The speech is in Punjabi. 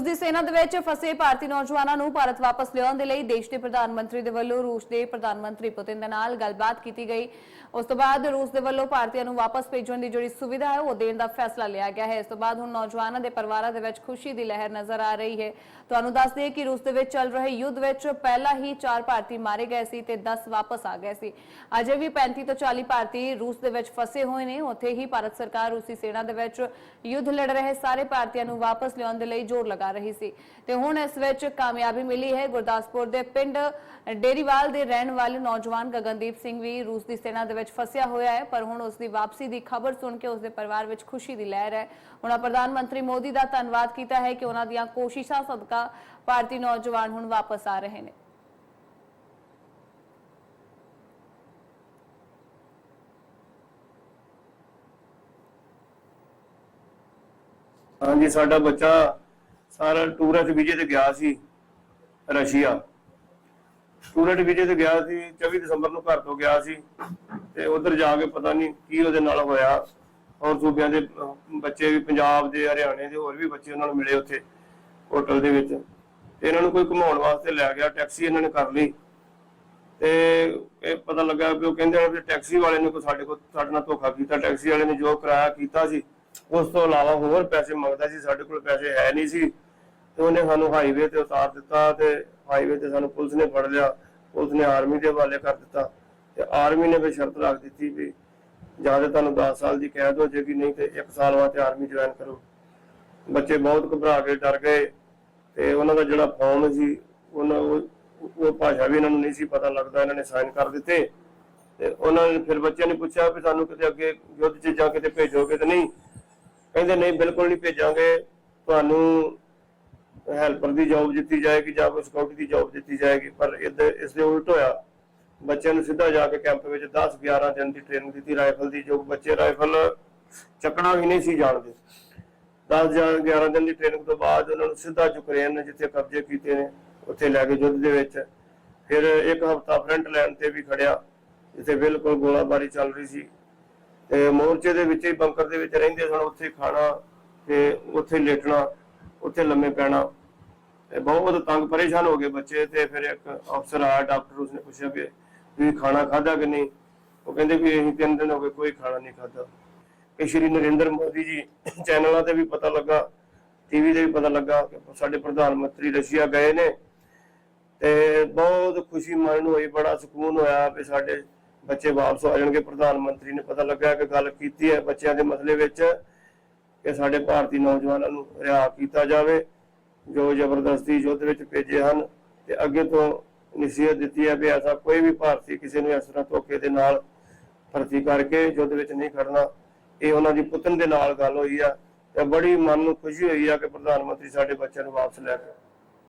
ਰੂਸ ਦੀ ਸੈਨਾ ਦੇ ਵਿੱਚ ਫਸੇ ਭਾਰਤੀ ਨੌਜਵਾਨਾਂ ਨੂੰ ਭਾਰਤ ਵਾਪਸ ਲਿਆਉਣ ਦੇ ਲਈ ਦੇਸ਼ ਦੇ ਪ੍ਰਧਾਨ ਮੰਤਰੀ ਦੇ ਵੱਲੋਂ ਰੂਸ ਦੇ ਪ੍ਰਧਾਨ ਮੰਤਰੀ ਪੁਤਿਨ ਦੇ ਨਾਲ ਗੱਲਬਾਤ ਕੀਤੀ ਗਈ। ਉਸ ਤੋਂ ਬਾਅਦ ਰੂਸ ਦੇ ਵੱਲੋਂ ਭਾਰਤੀਆਂ ਨੂੰ ਵਾਪਸ ਭੇਜਣ ਦੀ ਜਿਹੜੀ ਸੁਵਿਧਾ ਹੈ, ਉਹ ਦੇਣ ਦਾ ਫੈਸਲਾ ਲਿਆ ਗਿਆ ਹੈ। ਇਸ ਤੋਂ ਬਾਅਦ ਹੁਣ ਨੌਜਵਾਨਾਂ ਦੇ ਪਰਿਵਾਰਾਂ ਦੇ ਵਿੱਚ ਖੁਸ਼ੀ ਦੀ ਲਹਿਰ ਨਜ਼ਰ ਆ ਰਹੀ ਹੈ। ਤੁਹਾਨੂੰ ਦੱਸ ਦਈਏ ਕਿ ਰੂਸ ਦੇ ਵਿੱਚ ਚੱਲ ਰਹੇ ਯੁੱਧ ਵਿੱਚ ਪਹਿਲਾਂ ਹੀ 4 ਭਾਰਤੀ ਮਾਰੇ ਗਏ ਸੀ ਤੇ 10 ਵਾਪਸ ਆ ਗਏ ਸੀ। ਅਜੇ ਵੀ 35 ਤੋਂ 40 ਭਾਰਤੀ ਰੂਸ ਦੇ ਵਿੱਚ ਫਸੇ ਹੋਏ ਨੇ। ਉੱਥੇ ਹੀ ਭਾਰਤ ਸਰਕਾਰ ਰੂਸੀ ਸੈਨਾ ਦੇ ਵਿੱਚ ਯੁੱਧ ਲੜ ਰਹੇ ਸਾਰੇ ਭਾਰਤੀਆਂ ਨੂੰ ਵਾਪਸ ਲਿਆਉਣ ਦੇ ਲਈ ਜ਼ੋਰ ਲਗਾ ਰਹੀ ਸੀ। ਤੇ ਹੁਣ ਇਸ ਵਿੱਚ ਕਾਮਯਾਬੀ ਮਿਲੀ ਹੈ। ਗੁਰਦਾਸਪੁਰ ਦੇ ਪਿੰਡ ਡੇਰੀਵਾਲ ਦੇ ਰਹਿਣ ਵਾਲੇ ਨੌਜਵਾਨ ਗਗਨਦੀਪ ਸਿੰਘ ਵੀ ਰੂਸ ਦੀ ਸੈਨਾ ਦੇ ਵਿੱਚ ਫਸਿਆ ਹੋਇਆ ਹੈ। ਪਰ ਹੁਣ ਉਸ ਦੀ ਵਾਪਸੀ ਦੀ ਖਬਰ ਸੁਣ ਕੇ ਉਸ ਦੇ ਪਰਿਵਾਰ ਵਿੱਚ ਖੁਸ਼ੀ ਦੀ ਲਹਿਰ ਹੈ। ਉਹਨਾਂ ਪ੍ਰਧਾਨ ਮੰਤਰੀ ਮੋਦੀ ਦਾ ਧੰਨਵਾਦ ਕੀਤਾ ਹੈ ਕਿ ਉਹਨਾਂ ਦੀਆਂ ਕੋਸ਼ਿਸ਼ਾਂ ਸਦਕਾ ਭਾਰਤੀ ਨੌਜਵਾਨ ਹੁਣ ਵਾਪਸ ਆ ਰਹੇ ਨੇ। ਹਾਂਜੀ, ਸਾਡਾ ਬੱਚਾ ਸਾਰਾ ਟੂਰਿਸਟ ਵੀਜ਼ੇ ਤੇ ਗਿਆ ਸੀ ਰਸ਼ੀਆ। ਟੂਰਿਸਟ ਵੀਜ਼ੇ ਤੇ ਗਿਆ ਸੀ 24 ਦਸੰਬਰ ਨੂੰ ਘਰ ਤੋਂ ਗਿਆ ਸੀ ਤੇ ਉਧਰ ਜਾ ਕੇ ਪਤਾ ਨਹੀਂ ਕੀ ਉਹਦੇ ਨਾਲ ਹੋਇਆ। ਹੋਰ ਸੂਬਿਆਂ ਦੇ ਬੱਚੇ ਵੀ ਪੰਜਾਬ ਦੇ, ਹਰਿਆਣੇ ਦੇ, ਹੋਰ ਵੀ ਬੱਚੇ ਉਹਨਾਂ ਨੂੰ ਮਿਲੇ ਉੱਥੇ ਹੋਟਲ ਦੇ ਵਿੱਚ। ਇਹਨਾਂ ਨੂੰ ਕੋਈ ਘੁਮਾਉਣ ਵਾਸਤੇ ਲੈ ਗਿਆ, ਟੈਕਸੀ ਇਹਨਾਂ ਨੇ ਕਰ ਲਈ। ਤੇ ਇਹ ਪਤਾ ਲੱਗਾ ਵੀ ਉਹ ਕਹਿੰਦੇ ਆ ਟੈਕਸੀ ਵਾਲੇ ਨੇ ਕੋਈ ਸਾਡੇ ਕੋਲ, ਸਾਡੇ ਨਾਲ ਧੋਖਾ ਕੀਤਾ। ਟੈਕਸੀ ਵਾਲੇ ਨੇ ਜੋ ਕਿਰਾਇਆ ਕੀਤਾ ਸੀ, ਉਸ ਤੋਂ ਇਲਾਵਾ ਹੋਰ ਪੈਸੇ ਮੰਗਦਾ ਸੀ, ਸਾਡੇ ਕੋਲ ਪੈਸੇ ਹੈ ਨਹੀਂ ਸੀ। ਤੇ ਉਹਨੇ ਸਾਨੂੰ ਹਾਈਵੇ ਤੇ ਉਤਾਰ ਦਿੱਤਾ ਤੇ ਹਾਈਵੇ ਤੇ ਸਾਨੂੰ ਪੁਲਿਸ ਨੇ ਫੜ ਲਿਆ, ਪੁਲਿਸ ਨੇ ਆਰਮੀ ਦੇ ਹਵਾਲੇ ਕਰ ਦਿੱਤਾ ਤੇ ਆਰਮੀ ਨੇ ਵੀ ਸ਼ਰਤ ਰੱਖ ਦਿੱਤੀ ਵੀ ਜਾਂ ਤਾਂ ਤੁਹਾਨੂੰ 10 ਸਾਲ ਦੀ ਕੈਦ ਹੋ ਜਾਏਗੀ, ਨਹੀਂ ਤੇ 1 ਸਾਲ ਵਾਸਤੇ ਆਰਮੀ ਜੁਆਇਨ ਕਰੋ। ਬੱਚੇ ਬਹੁਤ ਘਬਰਾ ਕੇ ਡਰ ਗਏ ਤੇ ਉਹਨਾਂ ਦਾ ਜਿਹੜਾ ਫਾਰਮ ਸੀ, ਉਹਨਾਂ ਉਹ ਭਾਸ਼ਾ ਵੀ ਇਹਨਾਂ ਨੂੰ ਨਹੀਂ ਸੀ ਪਤਾ ਲੱਗਦਾ, ਇਹਨਾਂ ਨੇ ਸਾਈਨ ਕਰ ਦਿੱਤੇ ਤੇ ਉਹਨਾਂ ਨੇ ਫਿਰ ਬੱਚਿਆਂ ਨੇ ਪੁੱਛਿਆ ਵੀ ਸਾਨੂੰ ਕਿਤੇ ਅੱਗੇ ਯੁੱਧ 'ਚ ਜਾਂ ਕਿਤੇ ਭੇਜੋਗੇ ਤੇ ਨਹੀਂ। ਕਹਿੰਦੇ, ਨਹੀਂ, ਬਿਲਕੁਲ ਨਹੀਂ ਭੇਜਾਂਗੇ। ਤੁਹਾਨੂੰ ਹੈਲਪਰ ਦੀ ਜੌਬ ਦਿੱਤੀ ਜਾਏਗੀ ਜਾਂ ਕੋਈ ਸਿਕਿਉਰਿਟੀ ਦੀ ਜੌਬ ਦਿੱਤੀ ਜਾਏਗੀ, ਪਰ ਇਸ ਦੇ ਉਲਟ ਹੋਇਆ। ਬੱਚਿਆਂ ਨੂੰ ਸਿੱਧਾ ਜਾ ਕੇ ਕੈਂਪ ਵਿੱਚ 10 11 ਦਿਨ ਦੀ ਟ੍ਰੇਨਿੰਗ ਦਿੱਤੀ ਰਾਈਫਲ ਦੀ, ਜੋ ਬੱਚੇ ਰਾਈਫਲ ਚੱਕਣਾ ਵੀ ਨਹੀਂ ਸੀ ਜਾਣਦੇ। 10 ਜਾਂ 11 ਦਿਨ ਦੀ ਟ੍ਰੇਨਿੰਗ ਤੋਂ ਬਾਅਦ ਉਹਨਾਂ ਨੂੰ ਸਿੱਧਾ ਯੂਕਰੇਨ ਨੇ ਜਿੱਥੇ ਕਬਜ਼ੇ ਕੀਤੇ ਨੇ, ਉੱਥੇ ਲੈ ਕੇ ਯੁੱਧ ਦੇ ਵਿੱਚ। ਫਿਰ ਇੱਕ ਹਫਤਾ ਫਰੰਟ ਲਾਈਨ ਤੇ ਵੀ ਖੜਿਆ, ਜਿੱਥੇ ਬਿਲਕੁਲ ਗੋਲਾਬਾਰੀ ਚੱਲ ਰਹੀ ਸੀ। ਤੇ ਮੋਰਚੇ ਦੇ ਵਿੱਚ ਹੀ ਬੰਕਰ ਦੇ ਵਿੱਚ ਰਹਿੰਦੇ ਸਨ, ਉੱਥੇ ਖਾਣਾ ਤੇ ਉੱਥੇ ਲੇਟਣਾ, ਉੱਥੇ ਲੰਮੇ ਪੈਣਾ। ਤੇ ਬਹੁਤ ਤੰਗ ਪਰੇਸ਼ਾਨ ਹੋ ਗਏ ਬੱਚੇ ਤੇ ਫਿਰ ਇੱਕ ਅਫਸਰ ਆਇਆ, ਡਾਕਟਰ ਉਸਨੇ ਪੁੱਛਿਆ ਵੀ ਵੀ ਖਾਣਾ ਖਾਦਾ ਕਿ ਨਹੀਂ? ਉਹ ਕਹਿੰਦੇ ਵੀ ਅਸੀਂ ਤਿੰਨ ਦਿਨ ਹੋ ਗਏ ਕੋਈ ਖਾਣਾ ਨਹੀਂ ਖਾਦਾ ਕਿ ਸ਼੍ਰੀ ਨਰਿੰਦਰ ਮੋਦੀ ਜੀ ਚੈਨਲਾਂ ਤੇ ਵੀ ਪਤਾ ਲੱਗਾ ਟੀਵੀ ਤੇ ਵੀ ਪਤਾ ਲੱਗਾ ਕਿ ਸਾਡੇ ਪ੍ਰਧਾਨ ਮੰਤਰੀ ਰਸ਼ੀਆ ਗਏ ਨੇ ਤੇ ਬਹੁਤ ਖੁਸ਼ੀ ਮਨ ਨੂੰ ਹੋਈ, ਬੜਾ ਸਕੂਨ ਹੋਇਆ ਵੀ ਸਾਡੇ ਬੱਚੇ ਵਾਪਸ ਆ ਜਾਣਗੇ। ਪ੍ਰਧਾਨ ਮੰਤਰੀ ਨੇ ਪਤਾ ਲੱਗਾ ਕਿ ਗੱਲ ਕੀਤੀ ਹੈ ਬੱਚਿਆਂ ਦੇ ਮਸਲੇ ਵਿੱਚ ਕਿ ਸਾਡੇ ਭਾਰਤੀ ਨੌਜਵਾਨਾਂ ਨੂੰ ਰਿਹਾ ਕੀਤਾ ਜਾਵੇ। ਜੋ ਜ਼ਬਰਦਸਤੀ ਯੁੱਧ ਵਿੱਚ ਭੇਜੇ ਹਨ ਤੇ ਅੱਗੇ ਤੋਂ ਨਸੀਹਤ ਦਿੱਤੀ ਹੈ ਵੀ ਐਸਾ ਕੋਈ ਵੀ ਭਾਰਤੀ ਕਿਸੇ ਨੂੰ ਇਸ ਤਰ੍ਹਾਂ ਧੋਖੇ ਦੇ ਨਾਲ ਭਰਤੀ ਕਰਕੇ ਯੁੱਧ ਵਿੱਚ ਨਹੀਂ ਖੜਨਾ। ਇਹ ਉਹਨਾਂ ਦੀ ਪੁੱਤਨ ਦੇ ਨਾਲ ਗੱਲ ਹੋਈ ਆ ਤੇ ਬੜੀ ਮਨ ਨੂੰ ਖੁਸ਼ੀ ਹੋਈ ਆ ਕਿ ਪ੍ਰਧਾਨ ਮੰਤਰੀ ਸਾਡੇ ਬੱਚਿਆਂ ਨੂੰ ਵਾਪਸ ਲੈ ਕੇ